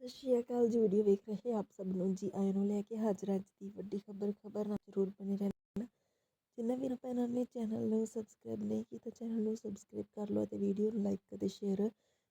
ਸਤਿ ਸ਼੍ਰੀ ਅਕਾਲ ਜੀ, ਵੀਡੀਓ ਵੇਖ ਰਹੇ ਆਪ ਸਭ ਨੂੰ। ਜੀ ਆਇਆਂ ਨੂੰ ਲੈ ਕੇ ਹਾਜ਼ਰ ਅੱਜ ਦੀ ਵੱਡੀ ਖਬਰ ਖਬਰ ਨਾਲ ਜ਼ਰੂਰ ਬਣੇ ਰਹਿਣਾ। ਜਿਨ੍ਹਾਂ ਵੀਰਾਂ ਭੈਣਾਂ ਨੇ ਚੈਨਲ ਨੂੰ ਸਬਸਕ੍ਰਾਈਬ ਨਹੀਂ ਕੀਤਾ, ਚੈਨਲ ਨੂੰ ਸਬਸਕ੍ਰਾਈਬ ਕਰ ਲਓ ਅਤੇ ਵੀਡੀਓ ਨੂੰ ਲਾਈਕ ਅਤੇ ਸ਼ੇਅਰ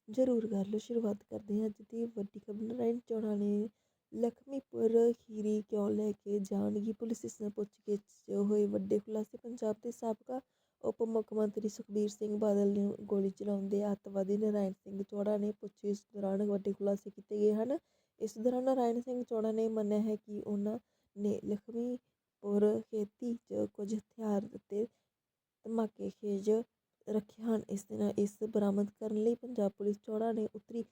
ਜ਼ਰੂਰ ਕਰ ਲਓ। ਸ਼ੁਰੂਆਤ ਕਰਦੇ ਹਾਂ ਅੱਜ ਦੀ ਵੱਡੀ ਖਬਰ। ਨਾਰਾਇਣ ਚੌੜਾ ਨੇ ਲਖਮੀਪੁਰ ਖੀਰੀ ਕਿਉਂ ਲੈ ਕੇ ਜਾਣਗੀ? ਪੁਲਿਸ ਇਸ ਨਾਲ ਪੁੱਛਗਿੱਛ ਹੋਏ ਵੱਡੇ ਖੁਲਾਸੇ। ਪੰਜਾਬ ਦੇ ਸਾਬਕਾ ਉਪ ਮੁੱਖ ਮੰਤਰੀ ਸੁਖਬੀਰ ਸਿੰਘ ਬਾਦਲ ਨੂੰ ਗੋਲੀ ਚਲਾਉਂਦੇ ਅੱਤਵਾਦੀ ਨਾਰਾਇਣ ਸਿੰਘ ਚੌੜਾ ਨੇ ਪੁੱਛਗਿੱਛ ਦੌਰਾਨ ਵੱਡੇ ਖੁਲਾਸੇ ਕੀਤੇ ਗਏ ਹਨ। ਇਸ ਦੌਰਾਨ ਨਾਰਾਇਣ ਸਿੰਘ ਚੌੜਾ ਨੇ ਮੰਨਿਆ ਹੈ ਕਿ ਉਹਨਾਂ ਨੇ ਲਖਮੀਪੁਰ ਖੇਤੀ 'ਚ ਕੁਝ ਹਥਿਆਰ ਅਤੇ ਧਮਾਕੇ ਖੇਜ ਰੱਖੇ ਹਨ। ਇਸ ਦੇ ਨਾਲ ਇਸ ਬਰਾਮਦ ਕਰਨ ਲਈ ਪੰਜਾਬ ਪੁਲਿਸ ਚੌੜਾ ਨੇ ਉੱਤਰੀ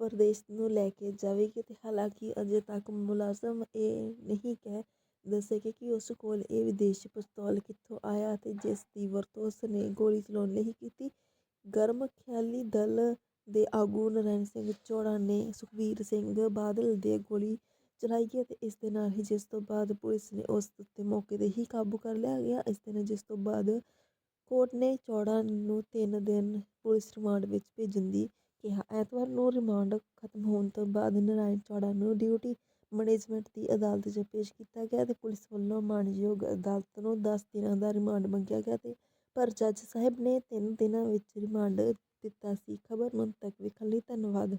ਪ੍ਰਦੇਸ਼ ਨੂੰ ਲੈ ਕੇ ਜਾਵੇਗੀ ਤੇ ਹਾਲਾਂਕਿ ਅਜੇ ਤੱਕ ਮੁਲਾਜ਼ਮ ਇਹ ਨਹੀਂ ਕਹਿ ਦੱਸੇ ਕਿ ਉਸ ਕੋਲ ਇਹ ਵਿਦੇਸ਼ੀ ਪਿਸਤੌਲ ਕਿੱਥੋਂ ਆਇਆ ਅਤੇ ਜਿਸ ਦੀ ਵਰਤੋਂ ਉਸ ਨੇ ਗੋਲੀ ਚਲਾਉਣ ਲਈ ਕੀਤੀ। ਗਰਮ ਖਿਆਲੀ ਦਲ ਦੇ ਆਗੂ ਨਾਰਾਇਣ ਸਿੰਘ ਚੌੜਾ ਨੇ ਸੁਖਬੀਰ ਸਿੰਘ ਬਾਦਲ ਦੇ ਗੋਲੀ ਚਲਾਈ ਗਈ ਅਤੇ ਇਸ ਦੇ ਨਾਲ ਹੀ ਜਿਸ ਤੋਂ ਬਾਅਦ ਪੁਲਿਸ ਨੇ ਉਸ ਉੱਤੇ ਮੌਕੇ 'ਤੇ ਹੀ ਕਾਬੂ ਕਰ ਲਿਆ ਗਿਆ। ਇਸ ਦੇ ਨਾਲ ਜਿਸ ਤੋਂ ਬਾਅਦ ਕੋਰਟ ਨੇ ਚੌੜਾ ਨੂੰ ਤਿੰਨ ਦਿਨ ਪੁਲਿਸ ਰਿਮਾਂਡ ਵਿੱਚ ਭੇਜਣ ਦੀ ਕਿਹਾ। ਐਤਵਾਰ ਨੂੰ ਰਿਮਾਂਡ ਖਤਮ ਹੋਣ ਤੋਂ ਬਾਅਦ ਨਾਰਾਇਣ ਚੌੜਾ ਨੂੰ ਡਿਊਟੀ ਮੈਨੇਜਮੈਂਟ ਦੀ ਅਦਾਲਤ 'ਚ ਪੇਸ਼ ਕੀਤਾ ਗਿਆ ਅਤੇ ਪੁਲਿਸ ਵੱਲੋਂ ਮਾਣਯੋਗ ਅਦਾਲਤ ਨੂੰ ਦਸ ਦਿਨਾਂ ਦਾ ਰਿਮਾਂਡ ਮੰਗਿਆ ਗਿਆ ਅਤੇ ਪਰ ਜੱਜ ਸਾਹਿਬ ਨੇ ਤਿੰਨ ਦਿਨਾਂ ਵਿੱਚ ਰਿਮਾਂਡ ਦਿੱਤਾ ਸੀ। ਖਬਰ ਨੂੰ ਅੰਤ ਤੱਕ ਵੇਖਣ ਲਈ ਧੰਨਵਾਦ।